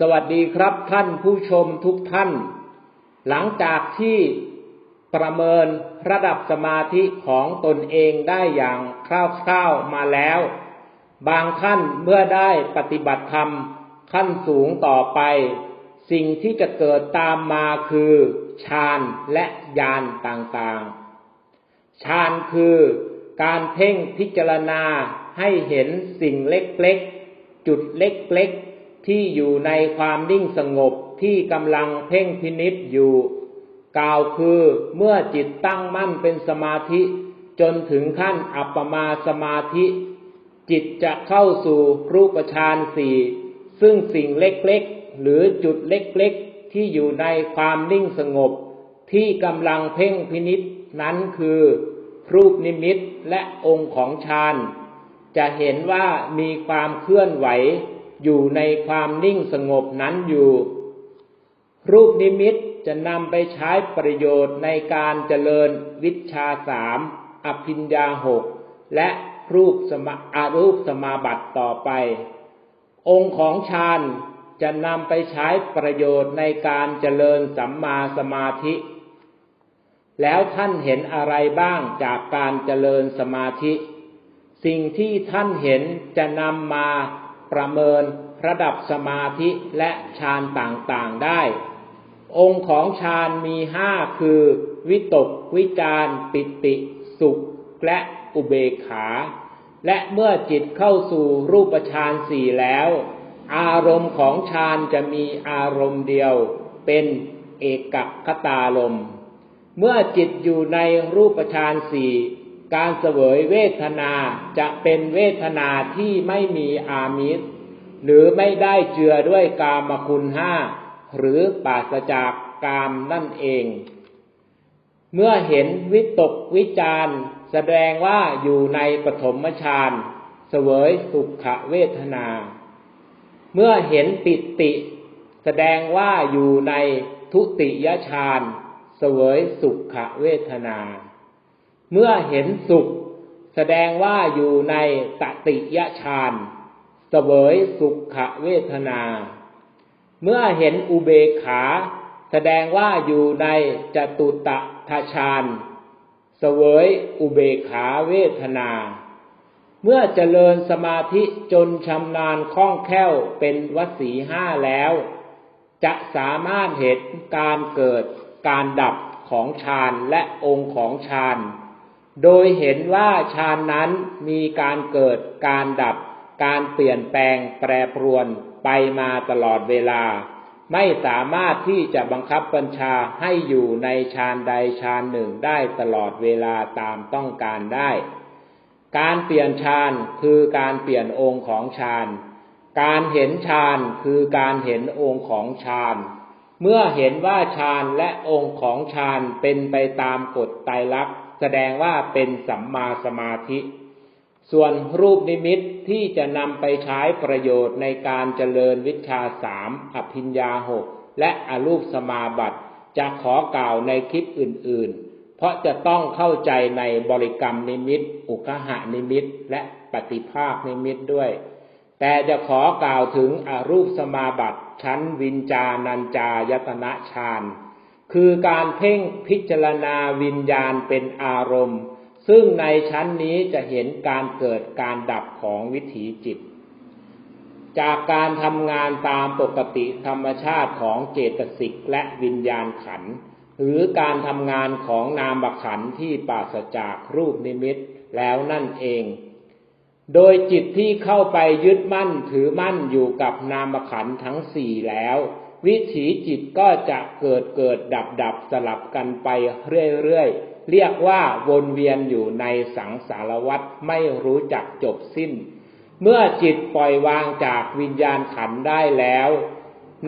สวัสดีครับท่านผู้ชมทุกท่าน หลังจากที่ประเมินระดับสมาธิของตนเองได้อย่างคร่าวๆมาแล้ว บางท่านเมื่อได้ปฏิบัติธรรมขั้นสูงต่อไป สิ่งที่จะเกิดตามมาคือฌานและญาณต่างๆฌานคือการเพ่งพิจารณาให้เห็นสิ่งเล็กๆ จุดเล็กๆ ที่อยู่ในความนิ่งสงบที่กำลังเพ่งพินิษอยู่ กล่าวคือเมื่อจิตตั้งมั่นเป็นสมาธิ จนถึงขั้นอัปปมาสมาธิ จิตจะเข้าสู่รูปฌานสี่ซึ่งสิ่งเล็กๆ หรือจุดเล็กๆ ที่อยู่ในความนิ่งสงบ ที่กำลังเพ่งพินิษนั้นคือ รูปนิมิตและองค์ของฌานจะเห็นว่ามีความเคลื่อนไหว อยู่ในความนิ่งสงบนั้นอยู่ รูปนิมิตจะนำไปใช้ประโยชน์ในการเจริญวิชาสามอภิญญาหกและรูปสมาอารูปสมาบัติต่อไป องค์ของฌานจะนำไปใช้ประโยชน์ในการเจริญสัมมาสมาธิ แล้วท่านเห็นอะไรบ้างจากการเจริญสมาธิ สิ่งที่ท่านเห็นจะนำมา ประเมินระดับสมาธิและฌานต่างๆได้ องค์ของฌานมีห้าคือ วิตก วิจารปิติ สุข และอุเบกขา และเมื่อจิตเข้าสู่รูปฌานสี่แล้ว อารมณ์ของฌานจะมีอารมณ์เดียว เป็นเอกคตารมเมื่อจิตอยู่ในรูปฌานสี่ การเสวยเวทนาจะเป็นเวทนาที่ไม่มีอามิสหรือไม่ได้เจือด้วยกามคุณห้าหรือปราศจากกามนั่นเอง เมื่อเห็นวิตกวิจารแสดงว่าอยู่ในปฐมฌานเสวยสุขเวทนา เมื่อเห็นปิติ แสดงว่าอยู่ในทุติยฌานเสวยสุขเวทนา เมื่อเห็นสุข แสดงว่าอยู่ในตติยฌานเสวยสุขเวทนา เมื่อเห็นอุเบกขา แสดงว่าอยู่ในจตุตะทฌานเสวยอุเบกขาเวทนา เมื่อเจริญสมาธิจนชำนาญคล่องแคล่วเป็นวสีห้าแล้ว จะสามารถเห็นการเกิดการดับของฌานและองค์ของฌาน โดยเห็นว่าฌานนั้นมีการเกิดการดับ การเปลี่ยนแปลงแปรปรวนไปมาตลอดเวลา ไม่สามารถที่จะบังคับบัญชาให้อยู่ในฌานใดฌานหนึ่งได้ตลอดเวลาตามต้องการได้ การเปลี่ยนฌานคือการเปลี่ยนองค์ของฌาน การเห็นฌานคือการเห็นองค์ของฌานเมื่อเห็นว่าฌานและองค์ของฌานเป็นไปตามกฎไตรลักษณ์ แสดงว่าเป็นสัมมาสมาธิ ส่วนรูปนิมิตที่จะนำไปใช้ประโยชน์ในการเจริญวิชาสามอภิญญาหกและอรูปสมาบัติจะขอกล่าวในคลิปอื่น ๆ เพราะจะต้องเข้าใจในบริกรรมนิมิต อุคหานิมิต และปฏิภาคนิมิตด้วย แต่จะขอกล่าวถึงอรูปสมาบัติชั้นวินจานัญจายตนะฌาน คือการเพ่งพิจารณาวิญญาณเป็นอารมณ์ ซึ่งในชั้นนี้จะเห็นการเกิดการดับของวิถีจิต จากการทำงานตามปกติธรรมชาติของเจตสิกและวิญญาณขัน หรือการทำงานของนามขันที่ปราศจากรูปนิมิตแล้วนั่นเอง โดยจิตที่เข้าไปยึดมั่นถือมั่นอยู่กับนามขันทั้งสี่แล้ว วิถีจิตก็จะเกิดเกิดดับดับสลับกันไปเรื่อยๆ เรียกว่าวนเวียนอยู่ในสังสารวัฏไม่รู้จักจบสิ้น เมื่อจิตปล่อยวางจากวิญญาณขันได้แล้ว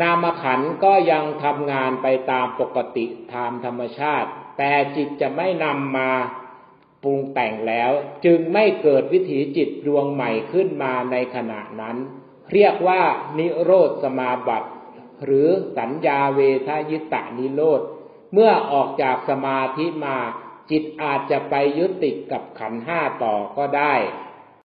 นามขันก็ยังทำงานไปตามปกติตามธรรมชาติ แต่จิตจะไม่นำมาปรุงแต่งแล้ว จึงไม่เกิดวิถีจิตดวงใหม่ขึ้นมาในขณะนั้น เรียกว่านิโรธสมาบัติ หรือสัญญาเวทายตะนิโรธ เมื่อออกจากสมาธิมาจิตอาจจะไปยึดติดกับขันห้าต่อก็ได้